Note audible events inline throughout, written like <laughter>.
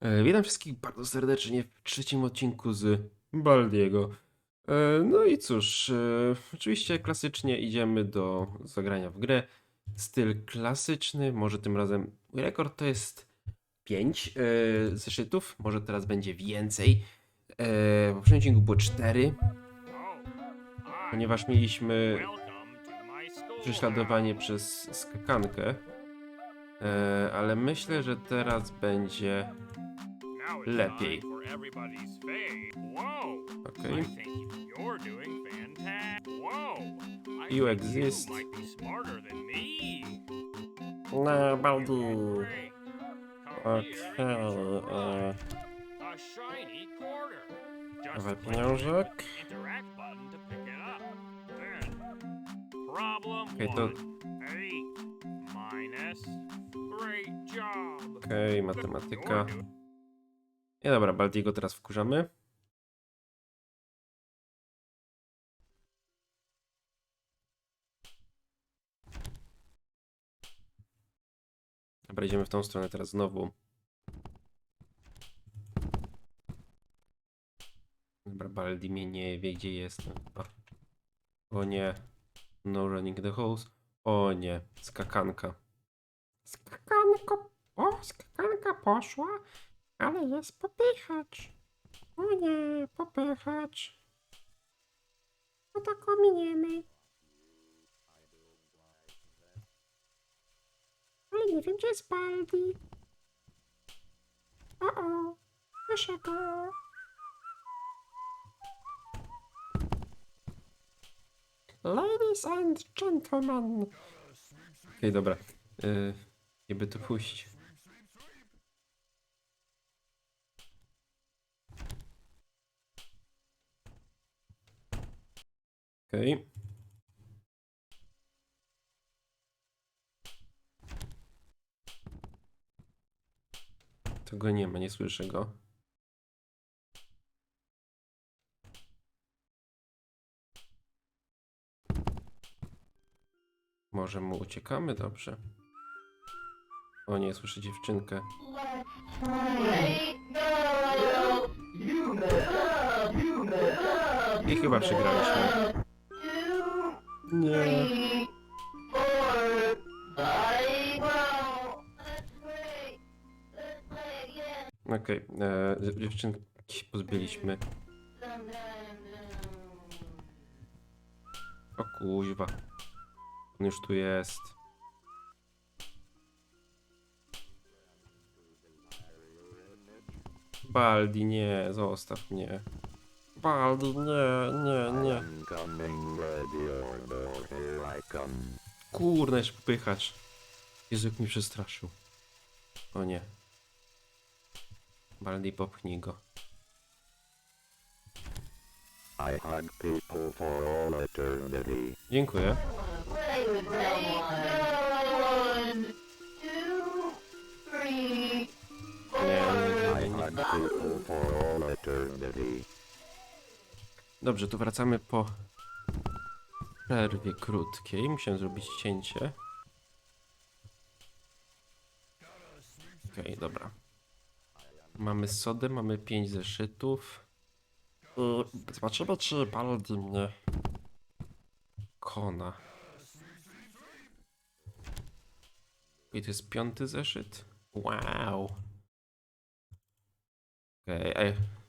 E, Witam wszystkich bardzo serdecznie w trzecim odcinku z Baldiego. E, No i cóż, e, oczywiście klasycznie idziemy do zagrania w grę. Styl klasyczny, może tym razem rekord to jest 5 zeszytów, może teraz będzie więcej. W poprzednim odcinku było 4, ponieważ mieliśmy prześladowanie przez skakankę. Ale myślę, że teraz będzie lepiej. Okej. You exist. No, Baldi. Okej. e, Dawaj pieniążek. Okej, to okej, matematyka. Nie dobra, Baldiego teraz wkurzamy. Dobra, idziemy w tą stronę teraz znowu. Dobra, Baldi mnie nie wie, gdzie chyba. O nie. No running the house. O nie. Skakanka. Skakanko. O, skakanka poszła, ale jest popychacz. O nie, popychacz. No tak ominiemy. Ale nie wiem, gdzie jest Baldi. O, o, słyszę go. Ladies and gentlemen. Okej, dobra. Yy, jakby to puść. Okej. Tego nie ma, nie słyszę go. Może mu uciekamy? Dobrze. O nie, słyszę dziewczynkę. I chyba przegraliśmy. Nie. Okej, e, dziewczynki pozbyliśmy. O kuźwa. On już tu jest. Baldi, nie, zostaw mnie. Baldi, nie, nie, nie. Kurna, jeszcze popychacz. Mi przestraszył. O nie. Baldi, popchnij go. Dziękuję. Nie, nie, nie. Dobrze, to wracamy po przerwie krótkiej. Musiałem zrobić cięcie. Okej, dobra. Mamy sodę, mamy 5 zeszytów. I zobaczymy, czy Baldi mnie kona. I to jest piąty zeszyt? Wow. Okej, ej.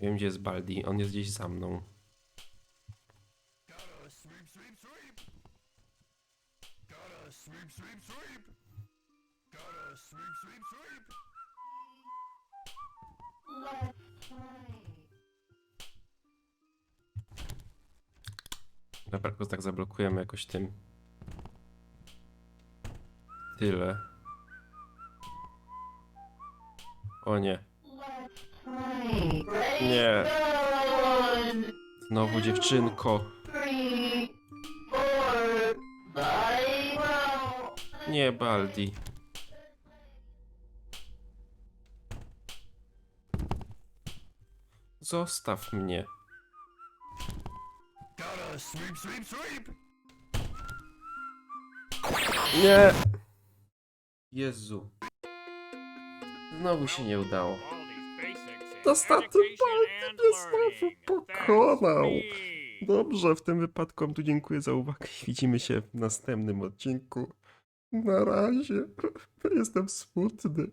Wiem, gdzie jest Baldi. On jest gdzieś za mną. Dobra, go tak zablokujemy jakoś tym. Tyle. O nie. Nie. Znowu dziewczynko. Nie, Baldi. Zostaw mnie. Nie! Jezu. Znowu się nie udało. Ostatni Baldi mnie znowu pokonał. Dobrze, w tym wypadku tu dziękuję za uwagę i widzimy się w następnym odcinku. Na razie. <laughs> Jestem smutny.